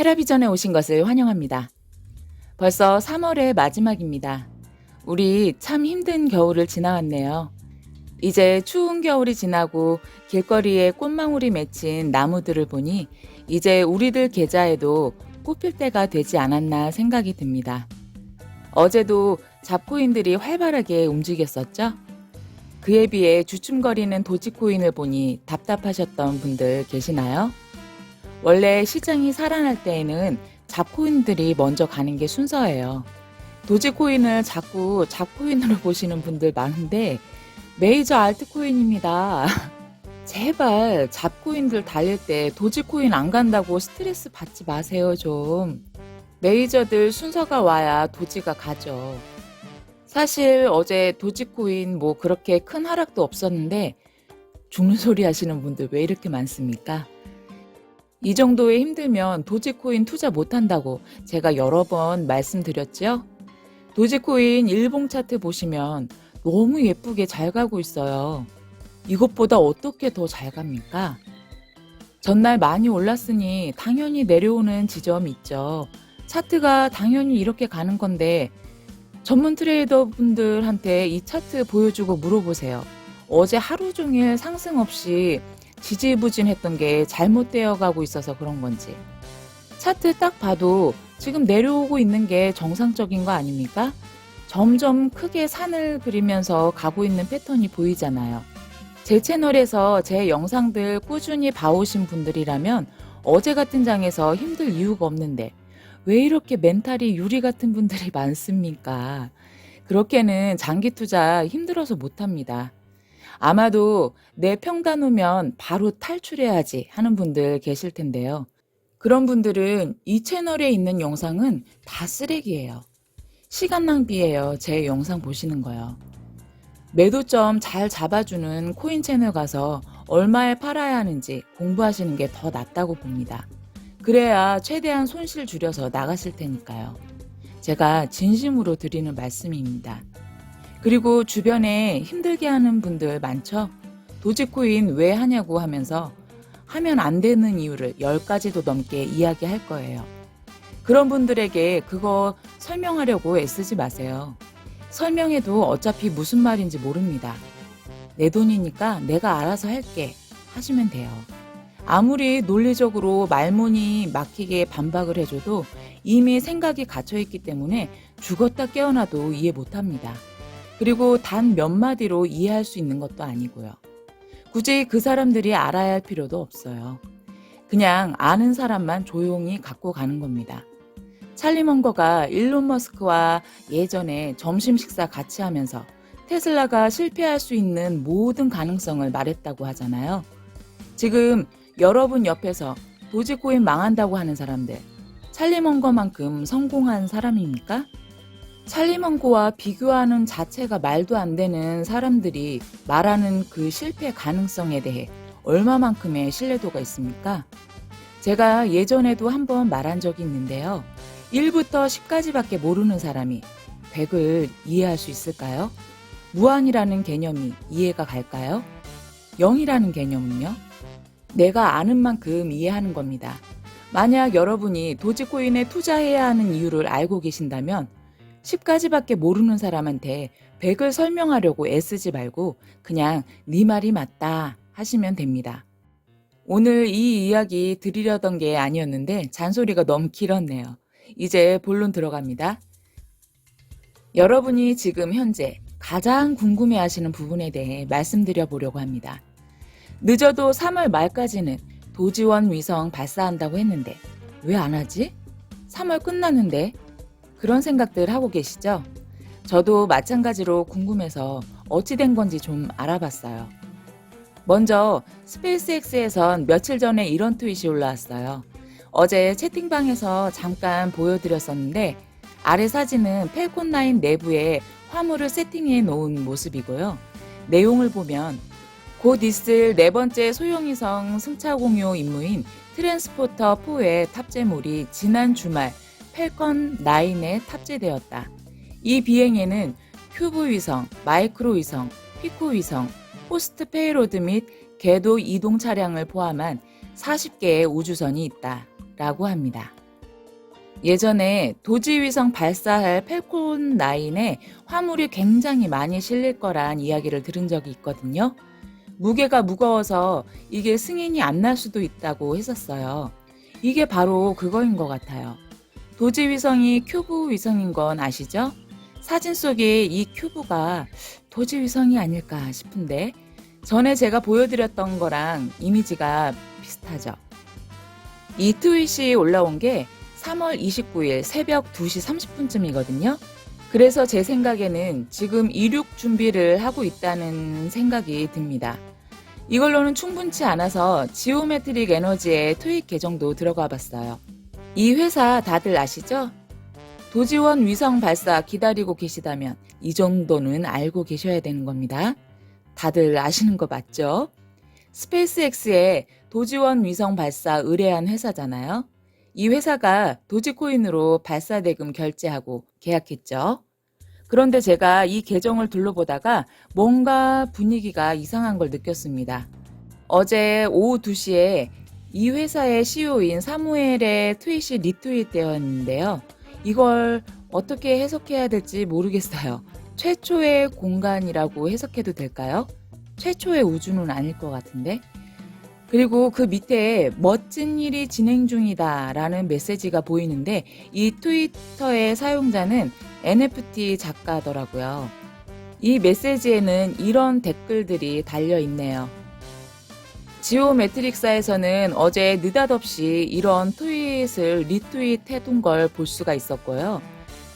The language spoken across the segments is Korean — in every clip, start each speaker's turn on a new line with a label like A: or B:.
A: 헤라비전에 오신 것을 환영합니다. 벌써 3월의 마지막입니다. 우리 참 힘든 겨울을 지나왔네요. 이제 추운 겨울이 지나고 길거리에 꽃망울이 맺힌 나무들을 보니 이제 우리들 계좌에도 꽃필 때가 되지 않았나 생각이 듭니다. 어제도 잡코인들이 활발하게 움직였었죠? 그에 비해 주춤거리는 도지코인을 보니 답답하셨던 분들 계시나요? 원래 시장이 살아날 때에는 잡코인들이 먼저 가는 게 순서예요. 도지코인을 자꾸 잡코인으로 보시는 분들 많은데 메이저 알트코인입니다. 제발 잡코인들 달릴 때 도지코인 안 간다고 스트레스 받지 마세요 좀. 메이저들 순서가 와야 도지가 가죠. 사실 어제 도지코인 뭐 그렇게 큰 하락도 없었는데 죽는 소리 하시는 분들 왜 이렇게 많습니까? 이 정도에 힘들면 도지코인 투자 못한다고 제가 여러 번 말씀드렸죠? 도지코인 일봉 차트 보시면 너무 예쁘게 잘 가고 있어요. 이것보다 어떻게 더 잘 갑니까? 전날 많이 올랐으니 당연히 내려오는 지점이 있죠. 차트가 당연히 이렇게 가는 건데 전문 트레이더 분들한테 이 차트 보여주고 물어보세요. 어제 하루 종일 상승 없이 지지부진했던 게 잘못되어 가고 있어서 그런 건지. 차트 딱 봐도 지금 내려오고 있는 게 정상적인 거 아닙니까? 점점 크게 산을 그리면서 가고 있는 패턴이 보이잖아요. 제 채널에서 제 영상들 꾸준히 봐오신 분들이라면 어제 같은 장에서 힘들 이유가 없는데 왜 이렇게 멘탈이 유리 같은 분들이 많습니까? 그렇게는 장기 투자 힘들어서 못합니다. 아마도 내 평단 오면 바로 탈출해야지 하는 분들 계실 텐데요. 그런 분들은 이 채널에 있는 영상은 다 쓰레기예요. 시간 낭비예요. 제 영상 보시는 거요. 매도점 잘 잡아주는 코인 채널 가서 얼마에 팔아야 하는지 공부하시는 게 더 낫다고 봅니다. 그래야 최대한 손실 줄여서 나가실 테니까요. 제가 진심으로 드리는 말씀입니다. 그리고 주변에 힘들게 하는 분들 많죠? 도지코인 왜 하냐고 하면서 하면 안 되는 이유를 10가지도 넘게 이야기할 거예요. 그런 분들에게 그거 설명하려고 애쓰지 마세요. 설명해도 어차피 무슨 말인지 모릅니다. 내 돈이니까 내가 알아서 할게 하시면 돼요. 아무리 논리적으로 말문이 막히게 반박을 해줘도 이미 생각이 갇혀있기 때문에 죽었다 깨어나도 이해 못합니다. 그리고 단 몇 마디로 이해할 수 있는 것도 아니고요. 굳이 그 사람들이 알아야 할 필요도 없어요. 그냥 아는 사람만 조용히 갖고 가는 겁니다. 찰리 먼거가 일론 머스크와 예전에 점심 식사 같이 하면서 테슬라가 실패할 수 있는 모든 가능성을 말했다고 하잖아요. 지금 여러분 옆에서 도지코인 망한다고 하는 사람들, 찰리 먼거만큼 성공한 사람입니까? 찰리 먼거와 비교하는 자체가 말도 안 되는 사람들이 말하는 그 실패 가능성에 대해 얼마만큼의 신뢰도가 있습니까? 제가 예전에도 한번 말한 적이 있는데요. 1부터 10까지밖에 모르는 사람이 100을 이해할 수 있을까요? 무한이라는 개념이 이해가 갈까요? 0이라는 개념은요? 내가 아는 만큼 이해하는 겁니다. 만약 여러분이 도지코인에 투자해야 하는 이유를 알고 계신다면 10가지밖에 모르는 사람한테 100을 설명하려고 애쓰지 말고 그냥 네 말이 맞다 하시면 됩니다. 오늘 이 이야기 드리려던 게 아니었는데 잔소리가 너무 길었네요. 이제 본론 들어갑니다. 여러분이 지금 현재 가장 궁금해 하시는 부분에 대해 말씀드려 보려고 합니다. 늦어도 3월 말까지는 도지원 위성 발사한다고 했는데 왜 안 하지? 3월 끝났는데 그런 생각들 하고 계시죠? 저도 마찬가지로 궁금해서 어찌 된 건지 좀 알아봤어요. 먼저 스페이스X에선 며칠 전에 이런 트윗이 올라왔어요. 어제 채팅방에서 잠깐 보여드렸었는데 아래 사진은 펠콘9 내부에 화물을 세팅해 놓은 모습이고요. 내용을 보면 곧 있을 네 번째 소형위성 승차 공유 임무인 트랜스포터 4의 탑재물이 지난 주말 펠컨 9에 탑재되었다. 이 비행에는 큐브 위성, 마이크로 위성, 피코 위성, 호스트 페이로드 및 궤도 이동 차량을 포함한 40개의 우주선이 있다. 라고 합니다. 예전에 도지위성 발사할 펠콘 9에 화물이 굉장히 많이 실릴 거란 이야기를 들은 적이 있거든요. 무게가 무거워서 이게 승인이 안 날 수도 있다고 했었어요. 이게 바로 그거인 것 같아요. 도지 위성이 큐브 위성인 건 아시죠? 사진 속에 이 큐브가 도지 위성이 아닐까 싶은데 전에 제가 보여드렸던 거랑 이미지가 비슷하죠. 이 트윗이 올라온 게 3월 29일 새벽 2시 30분쯤이거든요. 그래서 제 생각에는 지금 이륙 준비를 하고 있다는 생각이 듭니다. 이걸로는 충분치 않아서 지오메트릭 에너지의 트윗 계정도 들어가 봤어요. 이 회사 다들 아시죠? 도지원 위성 발사 기다리고 계시다면 이 정도는 알고 계셔야 되는 겁니다. 다들 아시는 거 맞죠? 스페이스X의 도지원 위성 발사 의뢰한 회사잖아요. 이 회사가 도지코인으로 발사 대금 결제하고 계약했죠. 그런데 제가 이 계정을 둘러보다가 뭔가 분위기가 이상한 걸 느꼈습니다. 어제 오후 2시에 이 회사의 CEO인 사무엘의 트윗이 리트윗되었는데요. 이걸 어떻게 해석해야 될지 모르겠어요. 최초의 공간이라고 해석해도 될까요? 최초의 우주는 아닐 것 같은데. 그리고 그 밑에 멋진 일이 진행 중이다 라는 메시지가 보이는데 이 트위터의 사용자는 NFT 작가더라고요. 이 메시지에는 이런 댓글들이 달려 있네요. 지오 매트릭사에서는 어제 느닷없이 이런 트윗을 리트윗 해둔 걸 볼 수가 있었고요.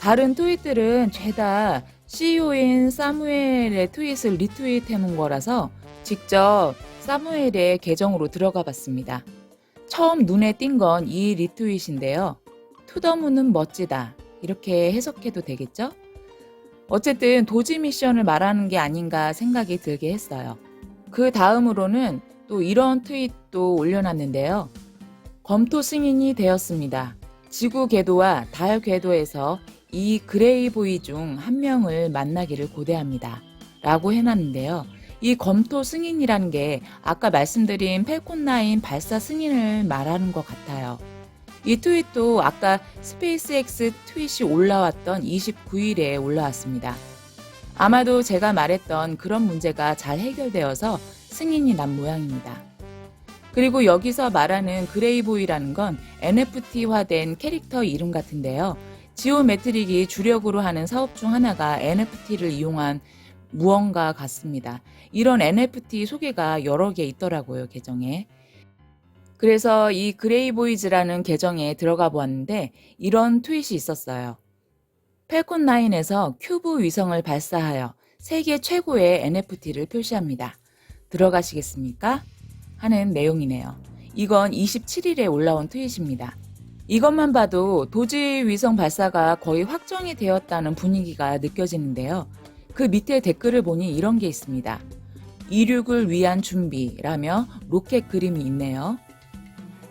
A: 다른 트윗들은 죄다 CEO인 사무엘의 트윗을 리트윗 해놓은 거라서 직접 사무엘의 계정으로 들어가 봤습니다. 처음 눈에 띈 건 이 리트윗인데요. 투더문은 멋지다. 이렇게 해석해도 되겠죠? 어쨌든 도지 미션을 말하는 게 아닌가 생각이 들게 했어요. 그 다음으로는 또 이런 트윗도 올려놨는데요. 검토 승인이 되었습니다. 지구 궤도와 달 궤도에서 이 그레이 보이 중 한 명을 만나기를 고대합니다. 라고 해놨는데요. 이 검토 승인이라는 게 아까 말씀드린 펠콘9 발사 승인을 말하는 것 같아요. 이 트윗도 아까 스페이스X 트윗이 올라왔던 29일에 올라왔습니다. 아마도 제가 말했던 그런 문제가 잘 해결되어서 승인이 난 모양입니다. 그리고 여기서 말하는 그레이보이라는 건 NFT화된 캐릭터 이름 같은데요. 지오메트릭이 주력으로 하는 사업 중 하나가 NFT를 이용한 무언가 같습니다. 이런 NFT 소개가 여러 개 있더라고요, 계정에. 그래서 이 그레이보이즈라는 계정에 들어가 보았는데 이런 트윗이 있었어요. 펠콘9에서 큐브 위성을 발사하여 세계 최고의 NFT를 표시합니다. 들어가시겠습니까? 하는 내용이네요. 이건 27일에 올라온 트윗입니다. 이것만 봐도 도지 위성 발사가 거의 확정이 되었다는 분위기가 느껴지는데요. 그 밑에 댓글을 보니 이런 게 있습니다. 이륙을 위한 준비라며 로켓 그림이 있네요.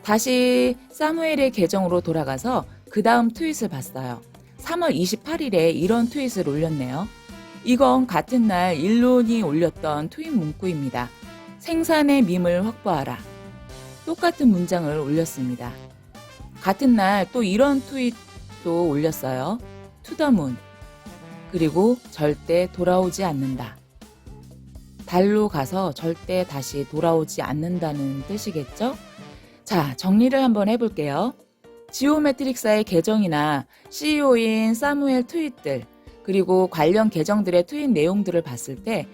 A: 다시 사무엘의 계정으로 돌아가서 그 다음 트윗을 봤어요. 3월 28일에 이런 트윗을 올렸네요. 이건 같은 날 일론이 올렸던 트윗 문구입니다. 생산의 밈을 확보하라. 똑같은 문장을 올렸습니다. 같은 날 또 이런 트윗도 올렸어요. 투더문. 그리고 절대 돌아오지 않는다. 달로 가서 절대 다시 돌아오지 않는다는 뜻이겠죠? 자, 정리를 한번 해볼게요. 지오메트릭사의 계정이나 CEO인 사무엘 트윗들, 그리고 관련 계정들의 트윗 내용들을 봤을 때,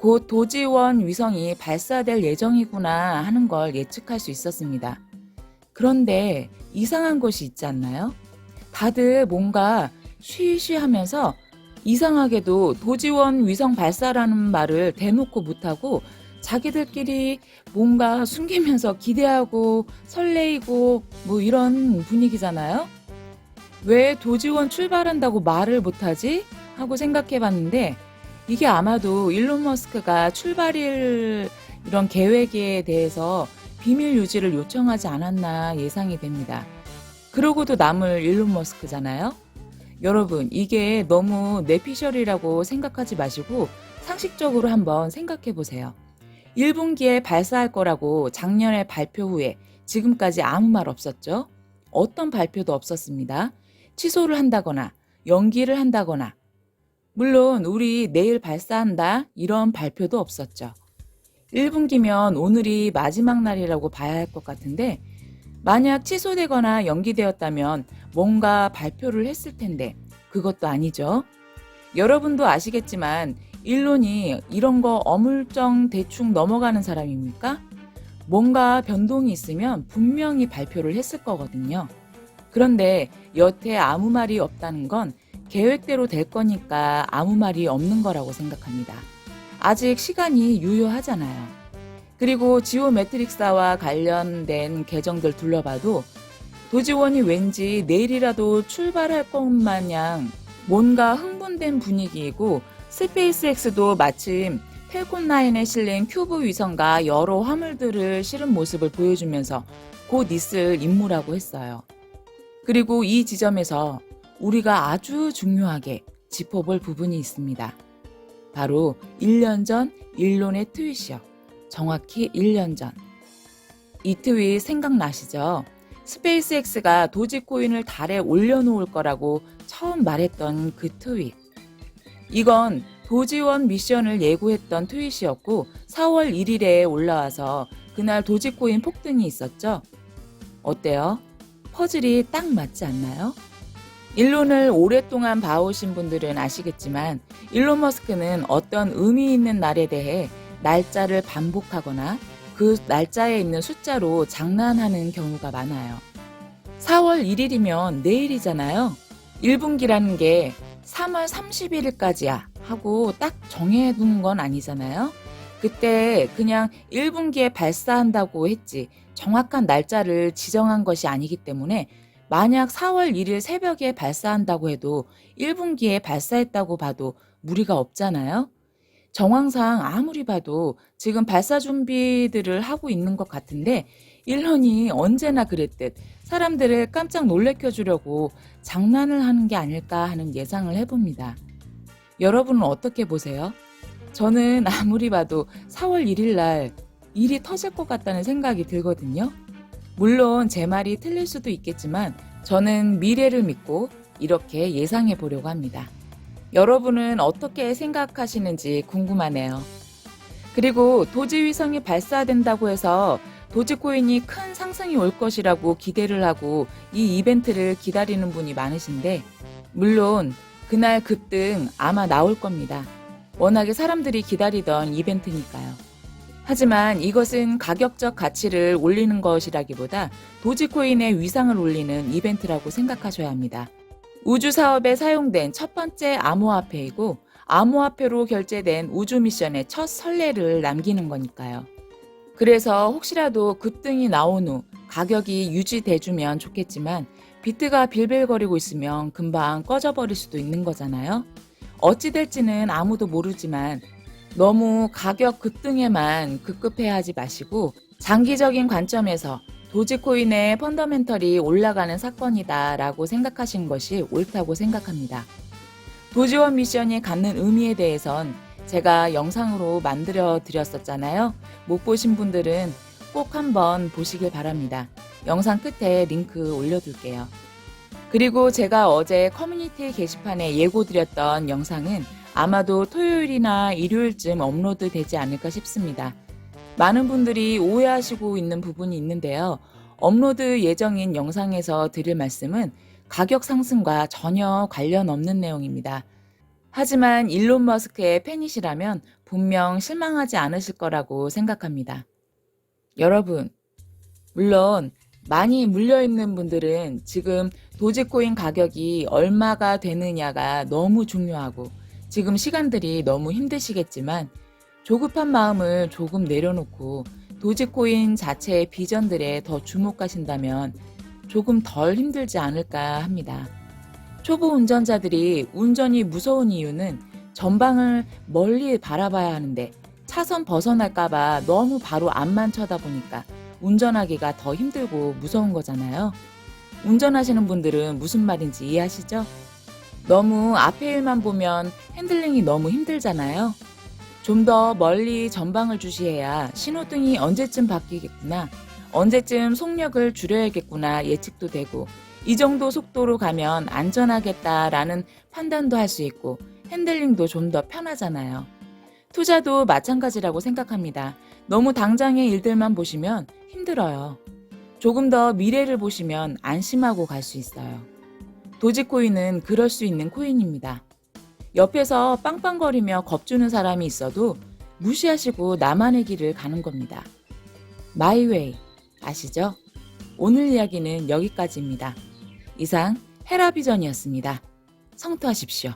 A: 곧 도지원 위성이 발사될 예정이구나 하는 걸 예측할 수 있었습니다. 그런데 이상한 것이 있지 않나요? 다들 뭔가 쉬쉬 하면서 이상하게도 도지원 위성 발사라는 말을 대놓고 못하고 자기들끼리 뭔가 숨기면서 기대하고 설레이고 뭐 이런 분위기잖아요. 왜 도지원 출발한다고 말을 못하지? 하고 생각해 봤는데 이게 아마도 일론 머스크가 출발일 이런 계획에 대해서 비밀 유지를 요청하지 않았나 예상이 됩니다. 그러고도 남을 일론 머스크잖아요. 여러분, 이게 너무 내피셜이라고 생각하지 마시고 상식적으로 한번 생각해 보세요. 1분기에 발사할 거라고 작년에 발표 후에 지금까지 아무 말 없었죠? 어떤 발표도 없었습니다. 취소를 한다거나 연기를 한다거나 물론 우리 내일 발사한다 이런 발표도 없었죠. 1분기면 오늘이 마지막 날이라고 봐야 할 것 같은데 만약 취소되거나 연기되었다면 뭔가 발표를 했을 텐데 그것도 아니죠. 여러분도 아시겠지만 일론이 이런 거 어물쩡 대충 넘어가는 사람입니까? 뭔가 변동이 있으면 분명히 발표를 했을 거거든요. 그런데 여태 아무 말이 없다는 건 계획대로 될 거니까 아무 말이 없는 거라고 생각합니다. 아직 시간이 유효하잖아요. 그리고 지오 매트릭스와 관련된 계정들 둘러봐도 도지원이 왠지 내일이라도 출발할 것 마냥 뭔가 흥분된 분위기이고 스페이스X도 마침 펠콘9에 실린 큐브 위성과 여러 화물들을 실은 모습을 보여주면서 곧 있을 임무라고 했어요. 그리고 이 지점에서 우리가 아주 중요하게 짚어볼 부분이 있습니다. 바로 1년 전 일론의 트윗이요. 정확히 1년 전. 이 트윗 생각나시죠? 스페이스X가 도지코인을 달에 올려놓을 거라고 처음 말했던 그 트윗. 이건 도지원 미션을 예고했던 트윗이었고 4월 1일에 올라와서 그날 도지코인 폭등이 있었죠. 어때요? 퍼즐이 딱 맞지 않나요? 일론을 오랫동안 봐오신 분들은 아시겠지만 일론 머스크는 어떤 의미 있는 날에 대해 날짜를 반복하거나 그 날짜에 있는 숫자로 장난하는 경우가 많아요. 4월 1일이면 내일이잖아요. 1분기라는 게 3월 31일까지야 하고 딱 정해둔 건 아니잖아요. 그때 그냥 1분기에 발사한다고 했지 정확한 날짜를 지정한 것이 아니기 때문에 만약 4월 1일 새벽에 발사한다고 해도 1분기에 발사했다고 봐도 무리가 없잖아요. 정황상 아무리 봐도 지금 발사 준비들을 하고 있는 것 같은데 일런이 언제나 그랬듯 사람들을 깜짝 놀래켜 주려고 장난을 하는 게 아닐까 하는 예상을 해봅니다. 여러분은 어떻게 보세요? 저는 아무리 봐도 4월 1일 날 일이 터질 것 같다는 생각이 들거든요. 물론 제 말이 틀릴 수도 있겠지만 저는 미래를 믿고 이렇게 예상해 보려고 합니다. 여러분은 어떻게 생각하시는지 궁금하네요. 그리고 도지위성이 발사된다고 해서 도지코인이 큰 상승이 올 것이라고 기대를 하고 이 이벤트를 기다리는 분이 많으신데, 물론 그날 급등 아마 나올 겁니다. 워낙에 사람들이 기다리던 이벤트니까요. 하지만 이것은 가격적 가치를 올리는 것이라기보다 도지코인의 위상을 올리는 이벤트라고 생각하셔야 합니다. 우주 사업에 사용된 첫 번째 암호화폐이고 암호화폐로 결제된 우주 미션의 첫 선례를 남기는 거니까요. 그래서 혹시라도 급등이 나온 후 가격이 유지돼주면 좋겠지만 비트가 빌빌거리고 있으면 금방 꺼져버릴 수도 있는 거잖아요. 어찌 될지는 아무도 모르지만 너무 가격 급등에만 급급해 하지 마시고 장기적인 관점에서 도지코인의 펀더멘털이 올라가는 사건이다라고 생각하신 것이 옳다고 생각합니다. 도지원 미션이 갖는 의미에 대해선 제가 영상으로 만들어 드렸었잖아요. 못 보신 분들은 꼭 한번 보시길 바랍니다. 영상 끝에 링크 올려둘게요. 그리고 제가 어제 커뮤니티 게시판에 예고 드렸던 영상은 아마도 토요일이나 일요일쯤 업로드 되지 않을까 싶습니다. 많은 분들이 오해하시고 있는 부분이 있는데요. 업로드 예정인 영상에서 드릴 말씀은 가격 상승과 전혀 관련 없는 내용입니다. 하지만 일론 머스크의 팬이시라면 분명 실망하지 않으실 거라고 생각합니다. 여러분, 물론 많이 물려있는 분들은 지금 도지코인 가격이 얼마가 되느냐가 너무 중요하고 지금 시간들이 너무 힘드시겠지만 조급한 마음을 조금 내려놓고 도지코인 자체의 비전들에 더 주목하신다면 조금 덜 힘들지 않을까 합니다. 초보 운전자들이 운전이 무서운 이유는 전방을 멀리 바라봐야 하는데 차선 벗어날까봐 너무 바로 앞만 쳐다보니까 운전하기가 더 힘들고 무서운 거잖아요. 운전하시는 분들은 무슨 말인지 이해하시죠? 너무 앞에 일만 보면 핸들링이 너무 힘들잖아요. 좀 더 멀리 전방을 주시해야 신호등이 언제쯤 바뀌겠구나, 언제쯤 속력을 줄여야겠구나 예측도 되고 이 정도 속도로 가면 안전하겠다라는 판단도 할 수 있고 핸들링도 좀 더 편하잖아요. 투자도 마찬가지라고 생각합니다. 너무 당장의 일들만 보시면 힘들어요. 조금 더 미래를 보시면 안심하고 갈 수 있어요. 도지코인은 그럴 수 있는 코인입니다. 옆에서 빵빵거리며 겁주는 사람이 있어도 무시하시고 나만의 길을 가는 겁니다. 마이웨이 아시죠? 오늘 이야기는 여기까지입니다. 이상 헤라비전이었습니다. 성투하십시오.